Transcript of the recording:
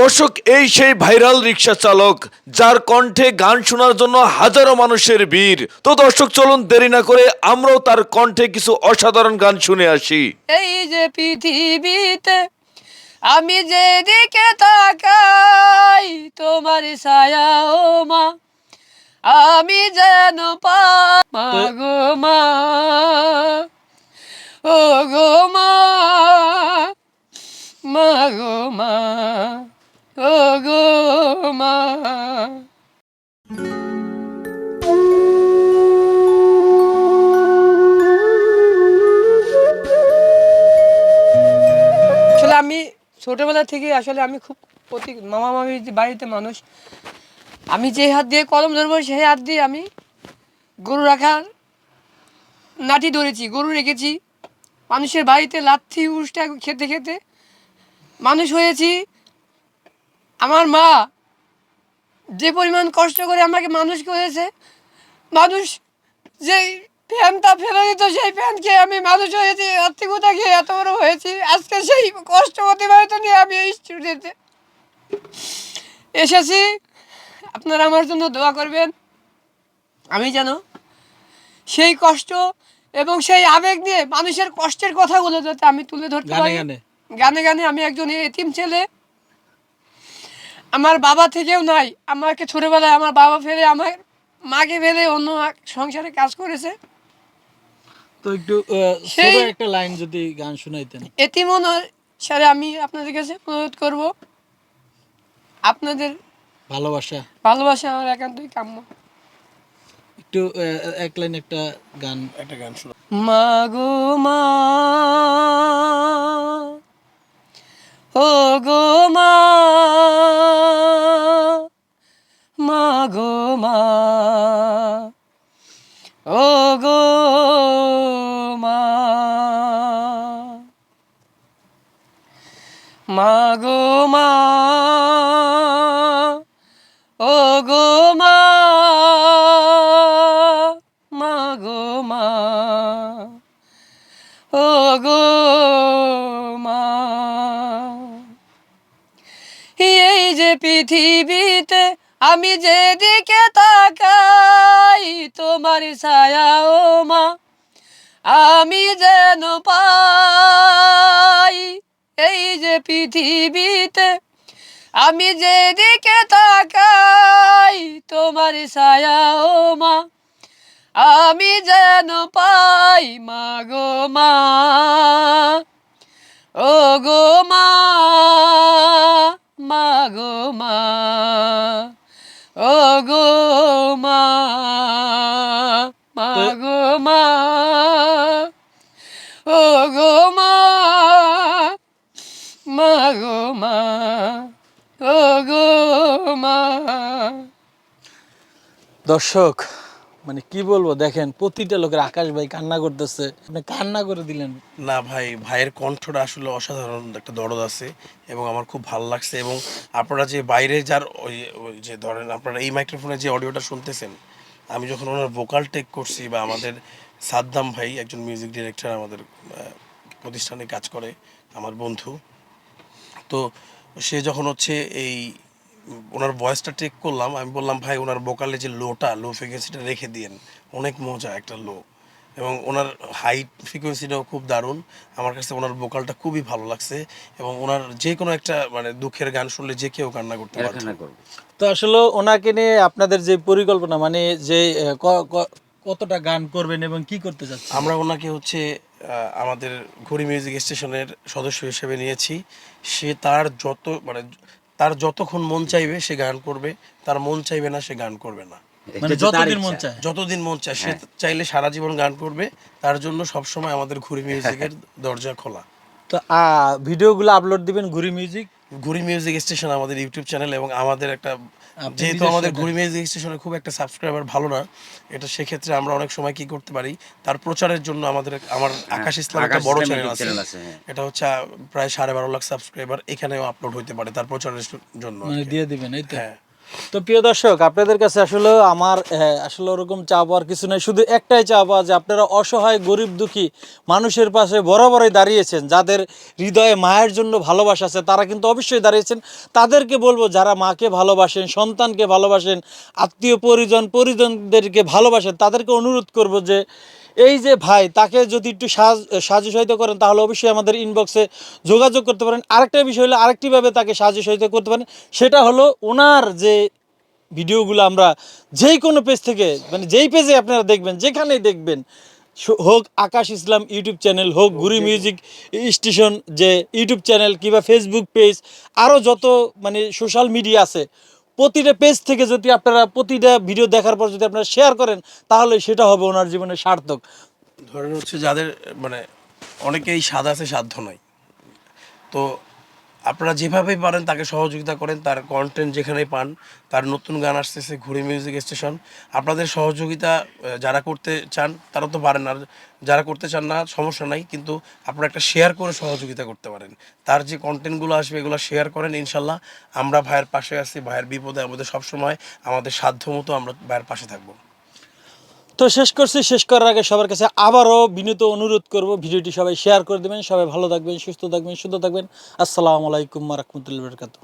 দর্শক, এই সেই ভাইরাল রিক্সা চালক, যার কণ্ঠে গান শোনার জন্য হাজারো মানুষের ভিড়। তো দর্শক, চলুন দেরি না করে আমরাও তার কণ্ঠে কিছু অসাধারণ গান শুনে আসি। এই যে পৃথিবীতে আমি যেদিকে তাকাই, তোমার ছায়া ও মা, আমি যেন পা মা ও গো মা। মা গো মা ও গো মা। আসলে আমি ছোটবেলা থেকে আসলে আমি খুব প্রতি মামা মামির বাড়িতে মানুষ, আমি যে হাত দিয়ে কলম ধরবো, সেই হাত দিয়ে আমি গরু রাখার নাটি ধরেছি, গরু রেখেছি। মানুষের বাড়িতে লাথি, উষ্টা খেতে খেতে মানুষ হয়েছি। আমার মা যে পরিমাণ কষ্ট করে আমাকে মানুষ করেছে মানুষ যেই ফ্যানটা ফেলে দিত সেই ফ্যান খেয়ে আমি মানুষ হয়েছি আত্মীয়তা খেয়ে এত বড় হয়েছি আজকে সেই কষ্ট অতিবাহিত নিয়ে আমি এই স্টুডিওতে এসেছি। আপনারা আমার জন্য দোয়া করবেন। আমি যেন সেই কষ্ট এবং সেই আবেগ নিয়ে মানুষের কষ্টের কথাগুলো যাতে আমি তুলে ধরতে গানে পারি। গানে। গানে গানে আমি একজন এতিম ছেলে। আমার বাবা থেকেও নাই। আমাকে ছোটবেলায় আমার বাবা ফেলে আমার মাকে ফেলে অন্য সংসারে কাজ করেছে। তো একটু ছোট একটা লাইন যদি গান শুনাইতেন। এতিমন সারে আমি আপনাদের কাছে অনুরোধ করব আপনাদের ভালোবাসা। ভালোবাসা আমার একান্তই কাম্য। একটু আহ, এক লাইন একটা গান। একটা গান শোনা। মা গো মা ও গো মা গো মা, ও গো মা মা গো মা, ও গো মা। এই যে পৃথিবীতে আমি যেদিকে তাকাই, তোমার ছায়া ও মা, আমি যেন পাই এই যে পৃথিবীতে আমি যেদিকে তাকাই তোমার ছায়া ও মা। আমি যেন পাই মা গো মা। ও গো মা মা গো মা। ও গো মা মা গো মা। দর্শক মানে কি বলব, দেখেন, প্রতিটা লোকের আকাশ ভাই কান্না করতেছে। আপনি কান্না করে দিলেন। না ভাই, ভাইয়ের কণ্ঠটা আসলে অসাধারণ একটা দরদ আছে এবং আমার খুব ভালো লাগছে এবং আপনারা যে বাইরে যার ওই যে ধরেন আপনারা এই মাইক্রোফোনে যে অডিওটা শুনতেছেন, আমি যখন ওনার ভোকাল টেক করছি বা আমাদের সাদ্দাম ভাই একজন মিউজিক ডিরেক্টর আমাদের প্রতিষ্ঠানে কাজ করে, আমার বন্ধু, তো সে যখন হচ্ছে এই ওনার ভয়েসটা টেক করলাম আমি বললাম ভাই ওনার বোকালে যে লোটা লো ফ্রিকোয়েন্সিটা রেখে দিয়েন। অনেক মজা একটা লো এবং ওনার হাইট ফ্রিকোয়েন্সিটাও খুব দারুণ। আমার কাছে ওনার ভোকালটা খুবই ভালো লাগছে এবং ওনার যে কোনো একটা মানে দুঃখের গান শুনলে যে কেউ কান্না করতে পারে তো আসলে ওনাকে নিয়ে আপনাদের যে পরিকল্পনা মানে যে কতটা গান করবেন এবং কি করতে চাচ্ছেন? আমরা ওনাকে হচ্ছে আহ, আমাদের ঘড়ি মিউজিক স্টেশনের সদস্য হিসেবে নিয়েছি। সে তার যত মানে তার যতক্ষণ মন চাইবে সে গান করবে তার মন চাইবে না সে গান করবে না। মানে যতদিন মন চায়। যতদিন মন চায় সে চাইলে সারা জীবন গান করবে তার জন্য সবসময় আমাদের ঘুরি মিউজিকের দরজা খোলা। তো আহ, ভিডিওগুলো আপলোড দিবেন Ghuri music Ghuri music station আমাদের ইউটিউব চ্যানেল এবং আমাদের একটা যেহেতু আমাদের ঘুরি মিউজিক স্টেশনে খুব একটা সাবস্ক্রাইবার ভালো না এটা সেক্ষেত্রে আমরা অনেক সময় কি করতে পারি তার প্রচারের জন্য আমাদের আমার আকাশ ইসলাম একটা বড় চ্যানেল আছে হ্যাঁ। এটা হচ্ছে প্রায় সাড়ে বারো লাখ সাবস্ক্রাইবার এখানেও আপলোড হইতে পারে তার প্রচারের জন্য মানে। দিয়ে দিবেন হ্যাঁ তো প্রিয় দর্শক, আপনাদের কাছে আসলে আমার আসলে ওরকম চা পাওয়ার কিছু নাই। শুধু একটাই চা পাওয়া যে আপনারা অসহায়, গরিব, দুঃখী মানুষের পাশে বরাবরই দাঁড়িয়েছেন, যাদের হৃদয়ে মায়ের জন্য ভালোবাসা আছে, তারা কিন্তু অবশ্যই দাঁড়িয়েছেন। তাদেরকে বলব, যারা মাকে ভালোবাসেন, সন্তানকে ভালোবাসেন, আত্মীয় পরিজন, পরিজনদেরকে ভালোবাসেন, তাদেরকে অনুরোধ করব যে এই যে ভাই তাকে যদি একটু সাহায্য সহায়তা করেন তাহলে অবশ্যই আমাদের ইনবক্সে যোগাযোগ করতে পারেন। আরেকটা বিষয় হলো আরেকটিভাবে তাকে সাহায্য সহায়তা করতে পারেন। সেটা হলো ওনার যে ভিডিওগুলো আমরা যেই কোনো পেজ থেকে মানে যেই পেজে আপনারা দেখবেন যেখানেই দেখবেন হোক আকাশ ইসলাম ইউটিউব চ্যানেল হোক গুরি মিউজিক স্টেশন যে ইউটিউব চ্যানেল কিংবা ফেসবুক পেজ আরও যত মানে সোশ্যাল মিডিয়া আছে প্রতিটা পেজ থেকে যদি আপনারা প্রতিটা ভিডিও দেখার পর যদি আপনারা শেয়ার করেন, তাহলে সেটা হবে ওনার জীবনে সার্থক। ধরেন হচ্ছে যাদের মানে অনেকেই স্বাদ আছে, সাধ্য নয় তো আপনারা যেভাবেই পারেন, তাকে সহযোগিতা করেন, তার কন্টেন্ট যেখানেই পান, তার নতুন গান আসতেছে ঘুরি মিউজিক স্টেশন আপনাদের সহযোগিতা যারা করতে চান, তারা তো পারেন। আর যারা করতে চান না, সমস্যা নাই, কিন্তু আপনারা একটা শেয়ার করে সহযোগিতা করতে পারেন। তার যে কন্টেন্টগুলো আসবে, এগুলো শেয়ার করেন, ইনশাল্লাহ। আমরা ভাইয়ের পাশে আছি, ভাইয়ের বিপদে, আমাদের সবসময় আমাদের সাধ্য মতো আমরা ভাইয়ের পাশে থাকব। তো শেষ করছি, শেষ করার আগে সবার কাছে আবারও বিনীত অনুরোধ করব, ভিডিওটি সবাই শেয়ার করে দেবেন, সবাই ভালো থাকবেন, সুস্থ থাকবেন, সুন্দর থাকবেন। আসসালামু আলাইকুম রহমতুল্লাহ বরকাত